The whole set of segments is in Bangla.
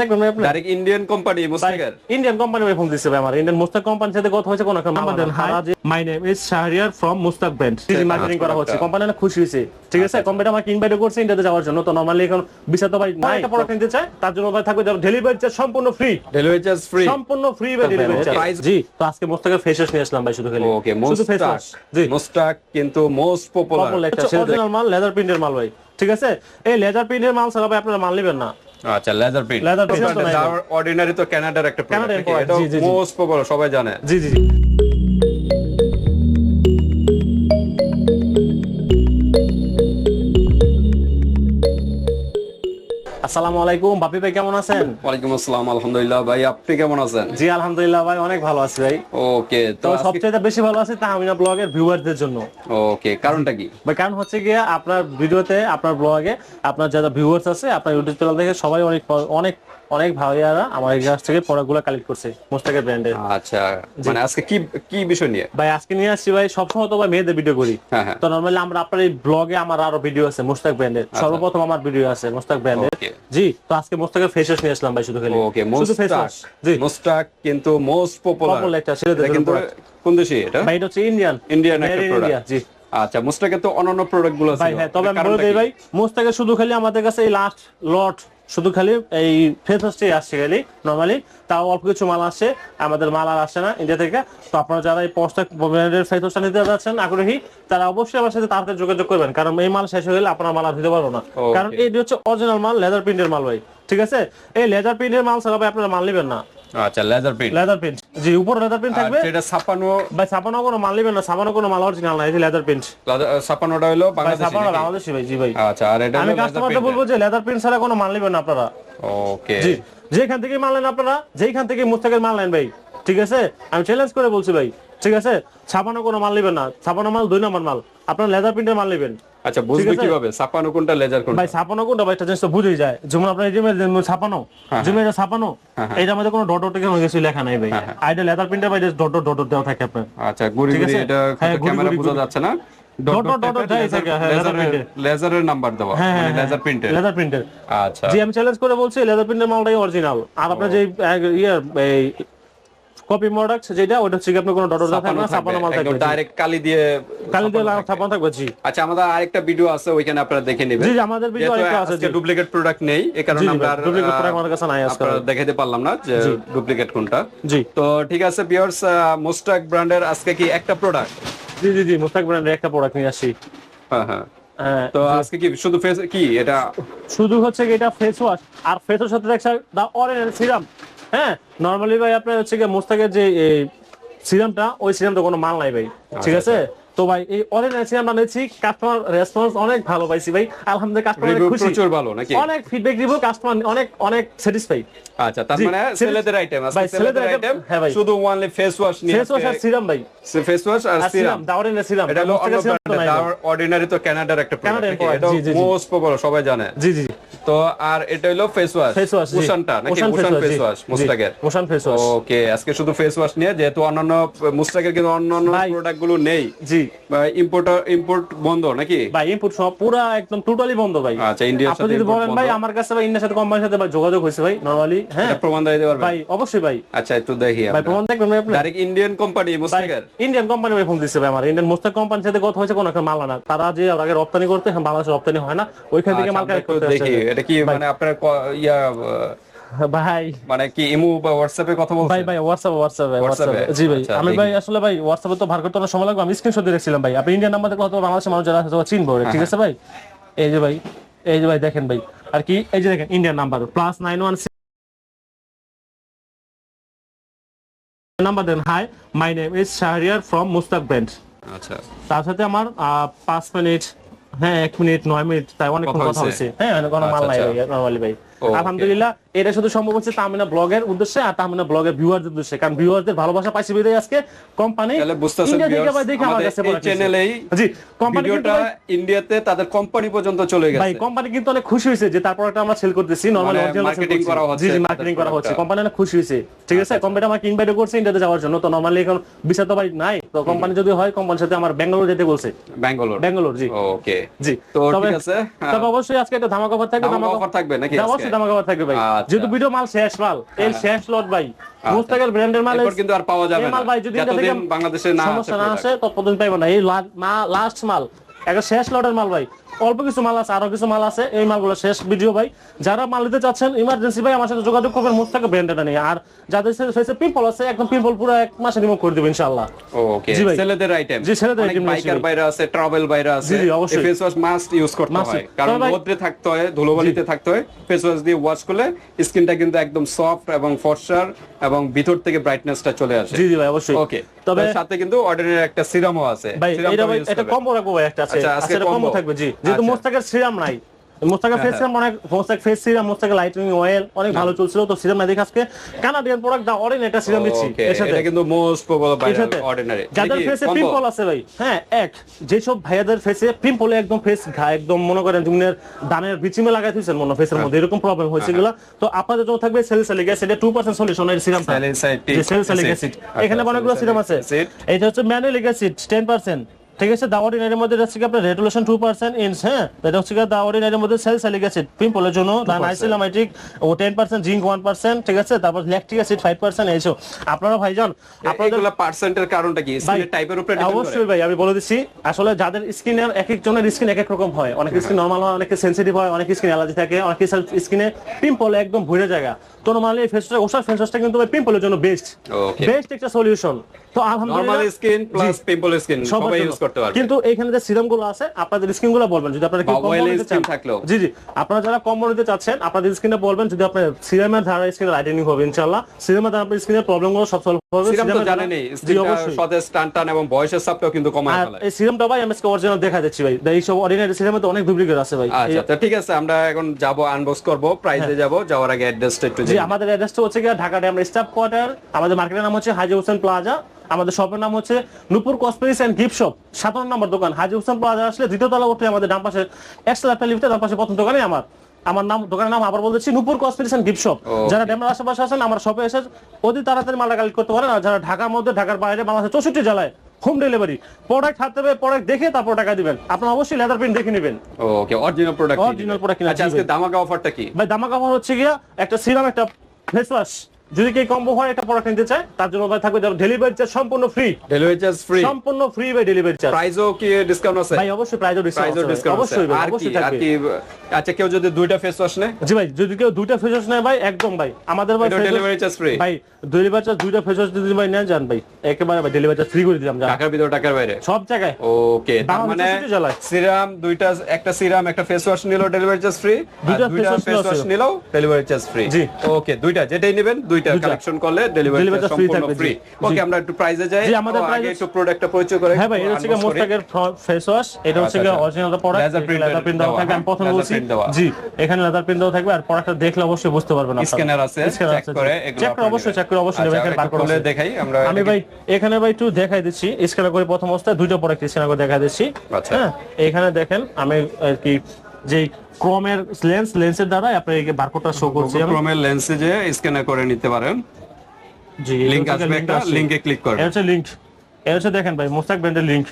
দেখবেন ভাই আপনি ডাইরেক্ট ইন্ডিয়ান কোম্পানি মুস্তাকের ইন্ডিয়ান কোম্পানি ভাই ফোন দিচ্ছে ভাই আমার। ইন্ডিয়ান মুস্তাক কোম্পানির সাথে কথা হয়েছে কোন একটা number then hi my name is Shahriar from Mustaq brand G marketing করা হচ্ছে। কোম্পানি অনেক খুশি হয়েছে। ঠিক আছে? কোম্পানি আমাকে ইনভাইট করছে ইন্ডিয়াতে যাওয়ার জন্য। তো নরমালি এখন বিষয় তো ভাই নাই। একটা প্রোডাক্ট নিতে চাই তার জন্য ভাই থাকবে ডেলিভারি চার্জ সম্পূর্ণ ফ্রি ডেলিভারি চার্জ ফ্রি সম্পূর্ণ ফ্রি ভাই ডেলিভারি চার্জ জি তো আজকে মুস্তাকের ফেস ওয়াশ নিয়ে আসলাম ভাই শুধু খালি। ওকে মুস্তাক জি। মুস্তাক কিন্তু মোস্ট পপুলার অরিজিনাল মাল লেদার প্রিন্টের মাল ভাই। ঠিক আছে? এই লেদার প্রিন্টের মাল ছাড়া ভাই আপনারা মাল নেবেন না। আচ্ছা leather print leather print ordinary তো কানাডার একটা প্রোডাক্ট এটা। মোস্ট পপুলার সবাই জানে। জি জি। আসসালামু আলাইকুম। বাপি ভাই কেমন আছেন? ওয়ালাইকুম আসসালাম আলহামদুলিল্লাহ ভাই। আপনি কেমন আছেন? জি আলহামদুলিল্লাহ ভাই অনেক ভালো আছি ভাই। ওকে তো সবচেয়ে বেশি ভালো আছি তাহমিনা ব্লগের ভিউয়ারদের জন্য। ওকে কারণটা কি? ভাই কারণ হচ্ছে গিয়ে আপনার ভিডিওতে আপনার ব্লগে আপনার যারা ভিউয়ার্স আছে আপনার ইউটিউব চ্যানেল দেখে সবাই অনেক অনেক অনেক ভাইয়ারা আমার এই কাছ থেকে প্রোডাক্টগুলো কালেক্ট করছে মোস্তাকের ব্র্যান্ডের আচ্ছা মানে আজকে কি কি বিষয় নিয়ে? ভাই আজকে নিয়ে আসছি ভাই সবসময় তো ভাই মেয়েদের ভিডিও করি। হ্যাঁ হ্যাঁ। তো নরমালি আমরা আপনার এই ব্লগে আমার আরও ভিডিও আছে মোস্তাক ব্র্যান্ডের সর্বপ্রথম আমার ভিডিও আছে মোস্তাক ব্র্যান্ডের জি তো আজকে মোস্তাকের ফেস ওয়াশ নিয়ে আসলাম ভাই শুধু খালি। ওকে ফেস জি। মোস্তাক কিন্তু মোস্ট পপুলার একটা ছেলেদের কিন্তু কোন দেশে এটা? ভাই এটা হচ্ছে ইন্ডিয়ান ইন্ডিয়ান একটা প্রোডাক্ট জি। আচ্ছা মুস্তাকের তো অন্যান্য প্রোডাক্টগুলো আছে ভাই হ্যাঁ তবে আমি বলে দিই ভাই মোস্তাকের শুধু খালি আমাদের কাছে এই লাস্ট লট শুধু খালি এই ফেস ওয়াশটাই আসছে খালি নর্মালি তাও অল্প কিছু মাল আসে আমাদের মাল আর আসে না ইন্ডিয়া থেকে। তো আপনারা যারা এই পোস্টাক ব্র্যান্ডের ফেস ওয়াশটা নিতে যাচ্ছেন আগ্রহী তারা অবশ্যই আমার সাথে তাড়াতাড়ি যোগাযোগ করবেন কারণ এই মাল শেষ হয়ে গেলে আপনার মাল আর দিতে পারব না। কারণ এই হচ্ছে অরিজিনাল মাল লেদার প্রিন্টের মাল ভাই ঠিক আছে? এই লেদার প্রিন্টের মাল ছাড়া ভাই আপনারা মাল নেবেন না। আচ্ছা লেজার প্রিন্ট লেদার প্রিন্ট জি উপরে লেদার প্রিন্ট থাকবে। সেটা ছাপানো ভাই ছাপানো কোনো মাল নেবেন না ছাপানো কোনো মাল অরিজিনাল না এই লেদার প্রিন্ট ছাপানোটা হলো বাংলাদেশি ছাপানো বাংলাদেশি ভাই জি ভাই। আচ্ছা আর এটা আমি কাস্টমারকে বলব যে লেদার প্রিন্ট ছাড়া কোনো মাল নেবেন না আপনারা। ওকে জি যেখান থেকে মাল নেন আপনারা যেখান থেকে মুস্তাকের মাল নেন ভাই ঠিক আছে? আমি চ্যালেঞ্জ করে বলছি ভাই ঠিক আছে? ছাপানো কোনো মাল নেবেন না। ছাপানো মাল দুই নম্বর মাল। আপনার লেদার প্রিন্টের মাল নেবেন। আচ্ছা বুঝবে কীভাবে? ছাপানো কোনটা লেজার কোনটা? ভাই ছাপানো কোনটা? ভাই একটা জিনিস তো বুঝেই যায়। যেমন আপনার এই যে ছাপানো যেমন এটা ছাপানো এটার মধ্যে কোনো ডট ডট কোনো কিছু লেখা নাই ভাই। আর এটা লেদার প্রিন্টের ভাই ডট ডট ডট দেওয়া থাকে আপনার। আচ্ছা গুড়ি গুড়ি এটা হ্যাঁ, ক্যামেরা বোঝা যাচ্ছে না। হ্যাঁ, লেজারের নাম্বার দেওয়া। হ্যাঁ মানে হ্যাঁ। লেজার প্রিন্টের লেদার প্রিন্টের আচ্ছা। জি আমি চ্যালেঞ্জ করে বলছি লেদার প্রিন্টের মালটাই অরিজিনাল আর আপনার যে ইয়ে এই কপি প্রোডাক্ট যেটা ওটা হচ্ছে কি আপনার কোনো ডট থাকবে না ছাপানো মাল থাকবে। ডাইরেক্ট কালি দিয়ে কালি দিয়ে ছাপানো থাকবে। জি। আচ্ছা আমাদের আরেকটা ভিডিও আছে ওইখানে আপনারা দেখে নেবেন। জি আমাদের ভিডিও আরেকটা আছে জি। ডুপ্লিকেট প্রোডাক্ট নেই এই কারণে আমরা duplicate product আমাদের কাছে নাই আজকাল। আপনারা দেখাইতে পারলাম না যে ডুপ্লিকেট কোনটা। জি। তো ঠিক আছে পিয়ার্স মোস্টাক ব্র্যান্ডের আজকে কি একটা প্রোডাক্ট জি জি জি মুস্তাক ব্র্যান্ডের একটা প্রোডাক্ট নিয়ে আসি। হ্যাঁ হ্যাঁ। হ্যাঁ তো আজকে কি শুধু ফেস কি এটা? শুধু হচ্ছে কি এটা ফেস ওয়াশ আর ফেস ওয়াশ সাথে দেখছেন দা অরেঞ্জ সিরাম হ্যাঁ নরমালি ভাই আপনার হচ্ছে কি মুস্তাকের যে সিরামটা ওই সিরামটা কোনো মাল নাই ভাই ঠিক আছে? তো ভাই এই অরেঞ্জ সিরামটা নিয়েছি কাস্টমার রেসপন্স অনেক ভালো পাইছি ভাই আলহামদুলিল্লাহ কাস্টমার খুশি। প্রচুর ভালো নাকি? অনেক ফিডব্যাক দিব কাস্টমার অনেক অনেক স্যাটিসফাই আচ্ছা তার মানে ছেলে- ছেলেদের আইটেম আজকে ছেলেদের আইটেম হ্যাঁ ভাই। শুধু ওয়ানলি ফেস ওয়াশ নিয়ে ফেস ওয়াশ আর সিরাম ভাই। Face wash R serum serum. The orange serum. এটা। অর্ডিনারি তো কানাডার একটা প্রোডাক্ট এটা। মোস্ট পপুলার সবাই জানে। জি জি। তো আর এটা হলো ফেস ওয়াশ ফেস ওয়াশ মুশানটা নাকি মুশান ফেস ওয়াশ মুস্তাকের মোশন ফেস ওয়াশ ওকে আজকে শুধু ফেস ওয়াশ নিয়ে যেহেতু অন্যান্য মুস্তাকের কিন্তু অন্যান্য প্রোডাক্টগুলো নেই। জি। ইম্পোর্ট ইম্পোর্ট বন্ধ নাকি? ভাই ইনপুট সব পুরো একদম টোটালি বন্ধ ভাই। আচ্ছা ইন্ডিয়ার আপনি যদি বলেন ভাই আমার কাছে ভাই ইন্ডিয়ার সাথে কোম্পানির সাথে ভাই যোগাযোগ হয়েছে ভাই নরমালি হ্যাঁ? প্রমাণ দিতে পারবেন? ভাই অবশ্যই ভাই। আচ্ছা একটু দেখি ভাই প্রমাণ দেখবেন ভাই আপনি। ডাইরেক্ট ইন্ডিয়ান কোম্পানি মুস্তাকের ইন্ডিয়ান কোম্পানি ভাই ফোন ভাই আমার। ইন্ডিয়ান মোস্তাক কোম্পানির সাথে কথা হয়েছে কোন একটা মাল আনা। তারা যে আগে রপ্তানি করতে বাংলাদেশে রপ্তানি হয় না ওইখান থেকে আচ্ছা, মাল কালেক্ট করতে দেখি এটা কি মানে আপনার ইয়া ভাই। মানে কি ইমু বা হোয়াটসঅ্যাপে কথা বলছেন? ভাই ভাই হোয়াটসঅ্যাপ হোয়াটসঅ্যাপ হোয়াটসঅ্যাপ জি ভাই আচ্ছা, আমি ভাই আসলে ভাই হোয়াটসঅ্যাপে তো ভার করতে অনেক সময় লাগবে আমি স্ক্রিনশট দিয়ে রেখেছিলাম ভাই। আপনি ইন্ডিয়ান নাম্বার থেকে হয়তো বাংলাদেশের মানুষ যারা আছে চিনবো হ্যাঁ, ঠিক আছে ভাই? এই যে ভাই এই যে ভাই দেখেন ভাই। আর কি এই যে দেখেন Indian number plus nine one number then hi my name is Shahriar from Mustaq brand আচ্ছা। তার সাথে আমার পাঁচ মিনিট হ্যাঁ এক মিনিট নয় মিনিট তাই অনেকক্ষণ কথা হয়েছে? হ্যাঁ কোনো মাল আচ্ছা, নাই আচ্ছা। ভাই নরমালি ভাই আলহামদুলিল্লাহ এটা শুধু সম্ভব হচ্ছে তামিনা ব্লগের উদ্দেশ্যে আর তামিনা ব্লগের ভিউয়ারদের উদ্দেশ্যে কারণ ভিউয়ারদের ভালোবাসা পাইছি বিদায় আজকে কোম্পানি চ্যানেলেই জি কোম্পানি কিন্তু ইন্ডিয়াতে তাদের কোম্পানি পর্যন্ত চলে গেছে। ভাই কোম্পানি কিন্তু অনেক খুশি হয়েছে যে তারপর একটা আমরা সেল করতেছি নরমালি অরিজিনাল marketing করা হচ্ছে জি জি মার্কেটিং করা হচ্ছে। কোম্পানি অনেক খুশি হয়েছে। ঠিক আছে? কোম্পানি আমাকে ইনভাইট করছে ইন্ডিয়াতে যাওয়ার জন্য। তো নরমালি এখন বিষয় তো ভাই নাই। তো কোম্পানি যদি হয় কোম্পানির সাথে আমার ব্যাঙ্গালোর যেতে বলছে। ব্যাঙ্গালোর ব্যাঙ্গালোর জি। ওকে জি। তো ঠিক আছে হ্যাঁ। তবে অবশ্যই আজকে একটা ধামাকা অফার থাকবে ধামাকা offer থাকবে নাকি অবশ্যই ধামাকা offer থাকবে ভাই। আচ্ছা। যেহেতু ভিডিও মাল শেষ মাল এই শেষ লট ভাই। মুস্তাকের ব্র্যান্ডের মাল কিন্তু আর পাওয়া যাবে না। ভাই যদি এটা থেকে বাংলাদেশে না সমস্যা না আসে ততদিন পাইবো না। এই লাস্ট মাল একটা শেষ লটের মাল ভাই। অল্প কিছু মাল আছে আরও কিছু মাল আছে এই মালগুলো শেষ ভিডিও ভাই। যারা মাল নিতে চাচ্ছেন ইমার্জেন্সি ভাই আমার সাথে যোগাযোগ করবেন মুস্তাকে ব্র্যান্ডটা নিয়ে। আর যাদের ফেসে পিম্পল আছে একদম পিম্পল পুরো এক মাসে রিমুভ করে দেবো ইনশাআল্লাহ। ওকে জি ভাই। ছেলেদের আইটেম জি, ছেলেদের নিয়েছি বাইকার বাইরে আছে ট্রাভেল বাইরে আছে। জি, অবশ্যই। ফেস ওয়াশ মাস্ট ইউজ করতে হয়। কারণ রোদ্রে থাকতে হয় ধুলোবালিতে থাকতে হয়। ফেস ওয়াশ দিয়ে ওয়াশ করলে স্কিনটা কিন্তু একদম সফট এবং ফর্সার এবং ভিতর থেকে ব্রাইটনেসটা চলে আসে। জি জি ভাই অবশ্যই। ওকে তবে সাথে কিন্তু অর্ডিনারি একটা সিরামও আছে। ভাই এটা। কম্বো রাখব ভাই একটা আছে। আচ্ছা, আজকে আচ্ছা কম্বো থাকবে জি। যেহেতু আচ্ছা। মোস্তাকের সিরাম নাই। মোস্তাকের ফেস সিরাম অনেক মোস্তাক ফেস সিরাম মোস্তাকের লাইটিং অয়েল অনেক ভালো চলছিল। তো সিরাম না দেখে আজকে কানাডিয়ান প্রোডাক্ট দা অরেন এটা সিরাম দিচ্ছি। এর সাথে। এটা কিন্তু মোস্ট পপুলার বাইরে অর্ডিনারি যাদের ফেসে পিম্পল আছে ভাই হ্যাঁ এক যেসব ভাইয়াদের ফেসে পিম্পলে একদম ফেস ঘা একদম মনে করেন তুমি দানের বিচিমে লাগাই দিয়েছেন মনে ফেসের মধ্যে। এরকম প্রবলেম হয়েছে এগুলা। তো আপনাদের জন্য থাকবে সেলিসালিক অ্যাসিড 2% সলিউশন এর সিরাম সেলিসালিক acid। অ্যাসিড আচ্ছা, এখানে অনেকগুলো সিরাম আছে। এটা হচ্ছে ম্যানুয়ালিক অ্যাসিড 10% ঠিক আছে দা অর্ডিনারির মধ্যে হচ্ছে কি আপনার রেটুলেশন 2% ইনস হ্যাঁ? এটা হচ্ছে কি দা অর্ডিনারির মধ্যে সেলিসালিক অ্যাসিড পিম্পলের জন্য। নাইসিলামাইটিক ও 10% জিঙ্ক 1% ঠিক আছে? তারপর ল্যাকটিক অ্যাসিড 5% এইসব আপনারা ভাইজান আপনাদের পার্সেন্টের কারণটা কি? টাইপের উপরে অবশ্যই ভাই আমি বলে দিচ্ছি আসলে যাদের স্কিনের এক একজনের স্কিন এক এক রকম হয়। অনেক স্কিন নরমাল হয় অনেকে সেন্সিটিভ হয় অনেক স্কিন অ্যালার্জি থাকে অনেক স্কিনে পিম্পল একদম ভরে জায়গা। তো নরমালি ফেসটা ওষার ফেসটা কিন্তু পিম্পলের জন্য বেস্ট বেস্ট একটা সলিউশন তো নরমাল আলহামদুলিল্লাহ স্কিন প্লাস পিম্পল স্কিন সবাই ইউজ করতে পারবে। কিন্তু এখানে যে সিরামগুলো আছে আপনাদের স্কিনগুলো বলবেন। যদি আপনারা কম্বো নিতে চান। জি জি। আপনারা যারা নিতে চাচ্ছেন আপনাদের স্কিনটা বলবেন যদি আপনার সিরামের ধারা স্কিন লাইটেনিং হবে ইনশাআল্লাহ। সিরামের দ্বারা আপনার স্কিনের সব সলভ হবে। সিরাম তো জানেনই জি অবশ্যই। সতেজ টান টান এবং বয়সের চাপটাও কিন্তু কমায় ফেলে। এই সিরামটা ভাই এমএসকে অরিজিনাল দেখা যাচ্ছে ভাই। এই সব অর্ডিনারি সিরামে তো অনেক ডুপ্লিকেট আছে ভাই। আচ্ছা তো ঠিক আছে আমরা এখন যাব আনবক্স করব প্রাইসে যাব যাওয়ার আগে অ্যাড্রেসটা একটু জি আমাদের অ্যাড্রেসটা হচ্ছে ঢাকা ড্যাম স্টাফ কোয়ার্টার। আমাদের মার্কেটের নাম হচ্ছে হাজি হোসেন প্লাজা। আমাদের শপের নাম হচ্ছে Nupur cosmetics and gift shop সাতান্ন নম্বর দোকান। হাজি হোসেন প্লাজা আসলে দ্বিতীয় তলা উঠে আমাদের ডান পাশে একশো লিফটে ডান পাশে প্রথম দোকানে আমার। আমার নাম দোকানের নাম আবার বলতেছি নুপুর কসমেটিক্স গিফট শপ যারা ড্যামের আশেপাশে আছেন আমার শপে এসে অতি তাড়াতাড়ি মালটা কালেক্ট করতে পারেন। আর যারা ঢাকার মধ্যে ঢাকার বাইরে বাংলাদেশের চৌষট্টি জেলায় হোম ডেলিভারি প্রোডাক্ট হাতে হবে প্রোডাক্ট দেখে তারপর টাকা দিবেন। আপনার অবশ্যই লেদার প্রিন্ট দেখে নেবেন। Okay original product Original product কিনা, আচ্ছা আজকে দামাকা অফারটা কি? ভাই দামা কাপড় হচ্ছে গিয়া একটা সিরাম একটা ফেস ওয়াশ যদি কেউ কম্বো হয় একটা প্রোডাক্ট নিতে চায় তার জন্য ভাই থাকবে ডেলিভারি চার্জ সম্পূর্ণ ফ্রি ডেলিভারি চার্জ ফ্রি সম্পূর্ণ ফ্রি ভাই ডেলিভারি চার্জ প্রাইসও কি ডিসকাউন্ট আছে? ভাই অবশ্যই প্রাইজও ডিসকাউন্ট প্রাইসও ডিসকাউন্ট আছে। অবশ্যই কি অবশ্যই থাকবে। কি আচ্ছা কেউ যদি দুইটা ফেস ওয়াশ নেয়? জি ভাই যদি কেউ দুইটা ফেস ওয়াশ নেয় ভাই একদম ভাই। আমাদের ভাই ডেলিভারি চার্জ ফ্রি ভাই ডেলিভারি চার্জ দুইটা ফেস ওয়াশ যদি ভাই নেন যান ভাই। একেবারে ভাই ডেলিভারি চার্জ ফ্রি করে দিলাম ঢাকার ভিতরে টাকার বাইরে? সব জায়গায়। ওকে তার মানে সিরাম দুইটা একটা সিরাম একটা ফেস ওয়াশ নিলো ডেলিভারি চার্জ ফ্রি দুইটা ফেস ওয়াশ নিলো ডেলিভারি চার্জ ফ্রি জি। ওকে দুইটা যেটাই নেবেন দুইটা দুইটা। কালেকশন করলে ডেলিভারি চার্জ সম্পূর্ণ ফ্রি ওকে আমরা একটু প্রাইসে যাই। আমাদের আগে একটু প্রোডাক্টটা পরিচয় করে হ্যাঁ ভাই এটা হচ্ছে unbox ফেস ওয়াশ এটা হচ্ছে। অরিজিনাল প্রোডাক্ট লেদার প্রিন্ট দেওয়া দেওয়া, থাকবে আমি প্রথম বলছি। জি এখানে লেদার প্রিন্ট দেওয়া থাকবে আর প্রোডাক্টটা দেখলে অবশ্যই বুঝতে পারবেন আপনারা। স্ক্যানার আছে চেক করে এগুলো Check করে অবশ্যই নেবেন। চেক করে অবশ্যই আচ্ছা, এখানে একটু আছে। দেখাই আমরা আমি ভাই এখানে ভাই একটু দেখাই দিচ্ছি স্ক্যানার করে প্রথম অবস্থায় দুইটা প্রোডাক্ট স্ক্যানার করে দেখাই দিচ্ছি। আচ্ছা। হ্যাঁ এখানে দেখেন আমি আর কি যে ক্রোমের লেন্স লেন্সের দ্বারা আপনি এই বারকোডটা শো করছি ক্রোমের লেন্সে যে স্ক্যানার করে নিতে পারেন। জি লিংক আসবে একটা লিংকে ক্লিক এটা করবেন। হচ্ছে লিংক এটা হচ্ছে দেখেন ভাই মোস্তাক ব্র্যান্ডের লিংক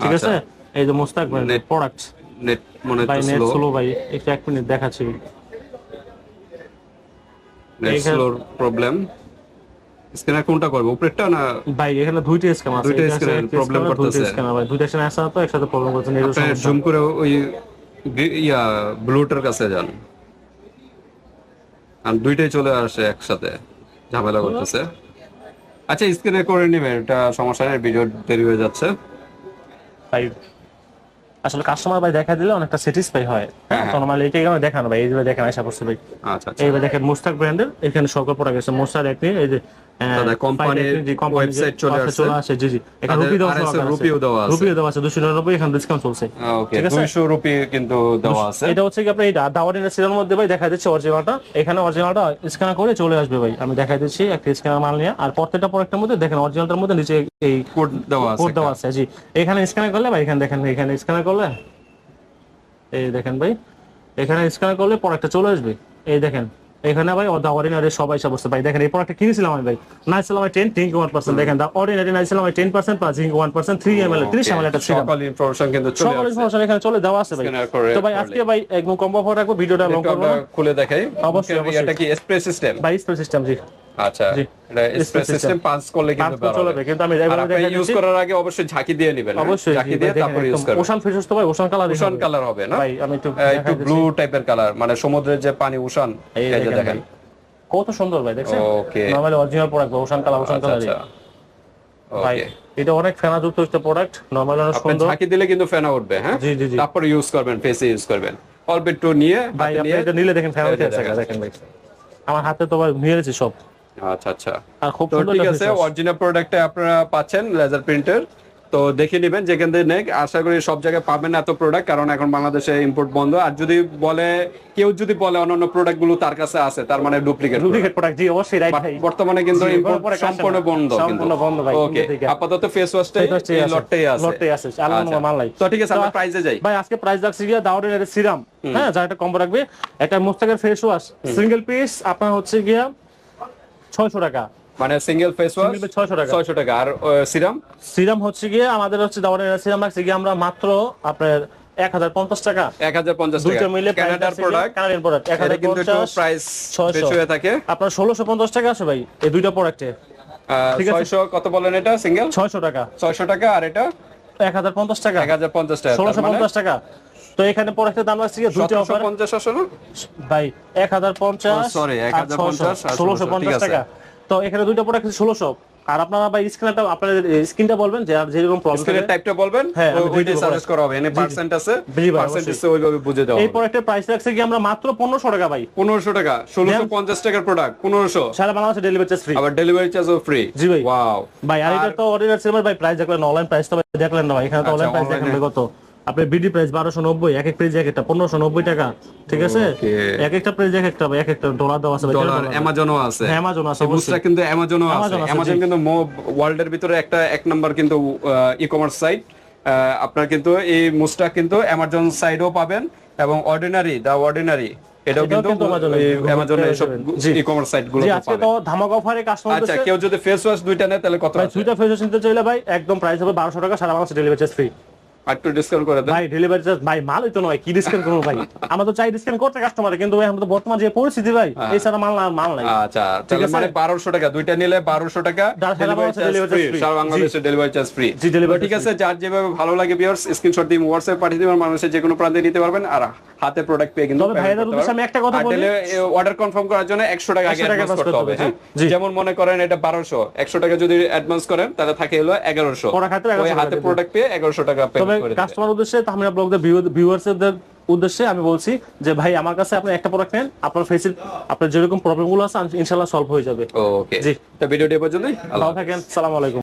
ঠিক আচ্ছা। আছে? এই যে মোস্তাক ব্র্যান্ডের প্রোডাক্ট নেট মনে হচ্ছে নেট স্লো স্লো ভাই একটু এক মিনিট দেখাচ্ছি। নেট স্লোর প্রবলেম স্ক্যানার কোনটা করবে উপরেরটা না ভাই এখানে দুইটা স্ক্যান আছে। দুইটা এটা প্রবলেম scanner, দুইটা করতেছে। scanner ভাই। দুইটা স্ক্যান আসা তো একসাথে প্রবলেম সমস্যা। জুম করে ওই ইয়া ব্লুটার কাছে যান। আর দুইটাই চলে আসে একসাথে। ঝামেলা করতেছে। আচ্ছা স্ক্রিনে করে নিবে এটা সমস্যা নেই ভিডিও দেরি হয়ে যাচ্ছে। ভাই আসলে কাস্টমার ভাই দেখা দিলে অনেকটা স্যাটিসফাই হয়। নরমালি এটাই আমরা দেখানো ভাই? এই যে ভাই দেখেন আশা করছি ভাই। আচ্ছা আচ্ছা। এইবার দেখেন মুস্তাক ব্র্যান্ডের এখানে সকল প্রোডাক্ট আছে। মুস্তাক একনি এই যে দাদা, কোম্পানির পাইন একনি, জি, কোম্পানির যে website চলে আসছে। জি জি। এখানে রুপি দেওয়া আছে। রুপিও দেওয়া আছে। রুপিও দেওয়া আছে দুশো নিরানব্বই এখানে ডিসকাউন্ট চলছে। ওকে ঠিক আছে? দুইশো রুপি কিন্তু দেওয়া আছে। এটা হচ্ছে কি আপনি এই দাওয়ারিনের সিরিয়াল মধ্যে ভাই দেখা দিচ্ছে অরিজিনালটা এখানে অরিজিনালটা স্ক্যান করে চলে আসবে ভাই। আমি দেখাই দিচ্ছি একটা স্ক্যানার মাল নিয়ে। আর প্রত্যেকটা প্রোডাক্টের মধ্যে দেখেন অরিজিনালটার মধ্যে নিচে এই কোড দেওয়া আছে কোড দেওয়া আছে জি। এখানে স্ক্যান করলে ভাই এখানে দেখেন এখানে স্ক্যান করলে এই দেখেন ভাই এখানে স্ক্যান করলে প্রোডাক্টটা চলে আসবে। এই দেখেন এখানে ভাই দা অর্ডিনারি সবাই সব বসতে ভাই দেখেন এই প্রোডাক্টটা কিনেছিলাম আমি ভাই। নাইছিলাম আমি টেন টিঙ্ক ওয়ান পার্সেন্ট দেখেন দা অর্ডিনারি নাইছিলাম আমি ten percent plus zinc one percent three M L ত্রিশ এম এল একটা ছিল। সকল ইনফরমেশন কিন্তু চলে সকল ইনফরমেশন এখানে চলে দেওয়া আছে ভাই। তো ভাই আজকে ভাই একদম কম্বো অফার রাখব ভিডিওটা লং করব খুলে দেখাই। অবশ্যই, অবশ্যই। এটা কি? স্প্রে সিস্টেম ভাই স্প্রে সিস্টেম জি। আচ্ছা এটা স্প্রে সিস্টেম পাঁচ করলে কিন্তু পাঁচ চলে কিন্তু আমি ইউজ করার আগে অবশ্যই ঝাঁকি দিয়ে নেবেন হ্যাঁ? অবশ্যই ঝাঁকি দিয়ে তারপর ইউজ করবেন। ওশান তো ভাই ওশান কালার ওশান কালার হবে না? ভাই আমি একটু একটু ব্লু টাইপের কালার মানে সমুদ্রের যে পানি ওশান এই যে দেখেন কত সুন্দর ভাই দেখছেন? Okay. Normally original product ocean colour ocean আচ্ছা কালার আচ্ছা। ভাই এটা অনেক ফেনাযুক্ত একটা প্রোডাক্ট নরমালি অনেক সুন্দর। ঝাঁকি দিলে কিন্তু ফেনা উঠবে হ্যাঁ? জি, জি। তারপর ইউজ করবেন ফেসে ইউজ করবেন। অল্প একটু নিয়ে ভাই আপনি নিয়ে এটা নিলে দেখেন ফেনা উঠে আছে দেখেন। দেখেন ভাই। আমার হাতে তো ভাই নিয়ে সব। আচ্ছা আচ্ছা। খুব তো ঠিক আছে অরিজিনাল প্রোডাক্টে আপনারা পাচ্ছেন লেজার প্রিন্টার তো দেখে নেবেন যেখান থেকে নেক। আশা করি সব জায়গায় পাবেন এত প্রোডাক্ট কারণ এখন বাংলাদেশে ইম্পোর্ট বন্ধ। আর যদি বলে কেউ যদি বলে অন্যান্য প্রোডাক্টগুলো তার কাছে আছে তার মানে ডুপ্লিকেট ডুপ্লিকেট প্রোডাক্ট জি অবশ্যই রাইট ভাই। বর্তমানে কিন্তু ইম্পোর্ট সম্পূর্ণ বন্ধ সম্পূর্ণ বন্ধ ভাই, ওকে আপাতত ফেস ওয়াশটাই এই লটটাই আছে। লটটাই আছে, অন্য আচ্ছা। মাল নাই। তো ঠিক আছে আমরা প্রাইজে যাই। ভাই আজকে প্রাইস রাখছি গিয়ে একটা সিরাম হ্যাঁ যা একটা কম্বো রাখবে। একটা মুস্তাকের ফেস ওয়াশ সিঙ্গেল পিস আপনার হচ্ছে গিয়া ছয়শো টাকা। মানে সিঙ্গেল ফেস ওয়াশ 600 টাকা। 600 টাকা। আর সিরাম? সিরাম হচ্ছে গিয়ে আমাদের হচ্ছে দাউডের সিরাম রাখছি গিয়ে আমরা মাত্র আপনার এক হাজার পঞ্চাশ টাকা। 1050 টাকা। দুইটা মিলে কানাডার প্রোডাক্ট কানাডিয়ান প্রোডাক্ট এক হাজার কিন্তু পঞ্চাশ প্রাইস 600 বেশি হয়ে থাকে। আপনার ষোলোশো পঞ্চাশ টাকা আছে ভাই এই দুইটা প্রোডাক্টে। 600 কত বলেন এটা সিঙ্গেল ছয়শো টাকা। 600 টাকা আর এটা? এক হাজার পঞ্চাশ টাকা। 1050 টাকা ষোলোশো মানে? পঞ্চাশ টাকা। তো এখানে প্রোডাক্টের দাম গিয়ে দুইটা অফার 1750 আসলে? ভাই এক হাজার পঞ্চাশ Oh, sorry, 1050 আর ষোলোশো 1600, ঠিক পঞ্চাশ আছে। টাকা। তো এখানে দুইটা প্রোডাক্ট ষোলোশো। আর আপনারা ভাই স্ক্রিনটা আপনাদের স্ক্রিনটা বলবেন যে যেরকম প্রবলেম স্ক্রিনের টাইপটা বলবেন হ্যাঁ, আমি ওইটাই সাজেস্ট করা হবে। এনে পার্সেন্ট আছে পার্সেন্টেজ অবশ্যই। ওইভাবে বুঝে দেওয়া এই প্রোডাক্টের প্রাইস রাখছে কি আমরা মাত্র পনেরোশো টাকা ভাই। 1500 টাকা 1650 টাকার প্রোডাক্ট 1500 সারা বাংলাদেশে ডেলিভারি চার্জ ফ্রি আবার ডেলিভারি চার্জও ফ্রি জি ভাই। ওয়াও ভাই আর এটা তো অর্ডিনারি সিনেমার ভাই প্রাইস দেখলেন অনলাইন প্রাইস তো ভাই দেখলেন না ভাই। এখানে তো অনলাইন প্রাইস দেখেন ভাই কত। আপনি বিডি প্রাইস বারোশো নব্বই এক এক পেজ এক একটা পনেরোশো নব্বই টাকা ঠিক আছে? এক একটা পেজ এক একটা এক একটা ডলার দেওয়া আছে ডলার অ্যামাজনও আছে। Amazon আছে কিন্তু অ্যামাজনও আছে। অ্যামাজন। কিন্তু ওয়ার্ল্ডের ভিতরে একটা এক নাম্বার কিন্তু ই কমার্স সাইট আপনার কিন্তু এই মুস্টটা কিন্তু অ্যামাজন সাইডও পাবেন এবং অর্ডিনারি দা অর্ডিনারি এটাও কিন্তু অ্যামাজনে। জি। ই কমার্স সাইটগুলো আজকে তো ধামাকা অফারে কাস্টমার আচ্ছা কেউ যদি ফেস ওয়াশ দুইটা নেয় তাহলে কত দুইটা ফেস ওয়াশ নিতে চাইলে ভাই একদম প্রাইস হবে বারোশো টাকা সারা বাংলাদেশে ডেলিভারি চার্জ ফ্রি একটু ডিসকাউন্ট করে দেন। ভাই ডেলিভারি চার্জ ভাই মালই তো নয় কি ডিসকাউন্ট করব ভাই? আমরা তো চাই ডিসকাউন্ট করতে কাস্টমারে কিন্তু ভাই আমাদের বর্তমান যে পরিস্থিতি ভাই এই ছাড়া মাল না মাল নাই। আচ্ছা তাহলে আছে? মানে বারোশো টাকা দুইটা নিলে 1200 টাকা ডেলিভারি চার্জ ফ্রি সারা বাংলাদেশে ডেলিভারি চার্জ ফ্রি ঠিক আছে যার যেভাবে ভালো লাগে ভিউয়ার্স স্ক্রিনশট হোয়াটসঅ্যাপ পাঠিয়ে দিবেন মানুষের যে কোনো প্রান্তে নিতে পারবেন। আর হাতে প্রোডাক্ট পেয়ে কিন্তু তবে আমি একটা কথা বলি। অর্ডার কনফার্ম করার জন্য একশো টাকা আগে অ্যাডভান্স করতে হবে হ্যাঁ? যেমন মনে করেন এটা বারোশো একশো টাকা যদি অ্যাডভান্স করেন তাহলে থাকে হলো এগারোশো। পরে খাতে 1100 ওই টাকা হাতে প্রোডাক্ট পেয়ে এগারোশো টাকা তবে পেমেন্ট করে দিবেন। কাস্টমার উদ্দেশ্যে তাহমিনা ব্লগদের ভিউয়ার্সদের উদ্দেশ্যে আমি বলছি যে ভাই আমার কাছে আপনি একটা প্রোডাক্ট নেন আপনার ফেসের আপনার যেরকম প্রবলেমগুলো আছে ইনশাল্লাহ সলভ হয়ে যাবে। ওকে জি। তো ভিডিওটি পর্যন্তই আল্লাহ ভালো থাকেন সালাম আলাইকুম।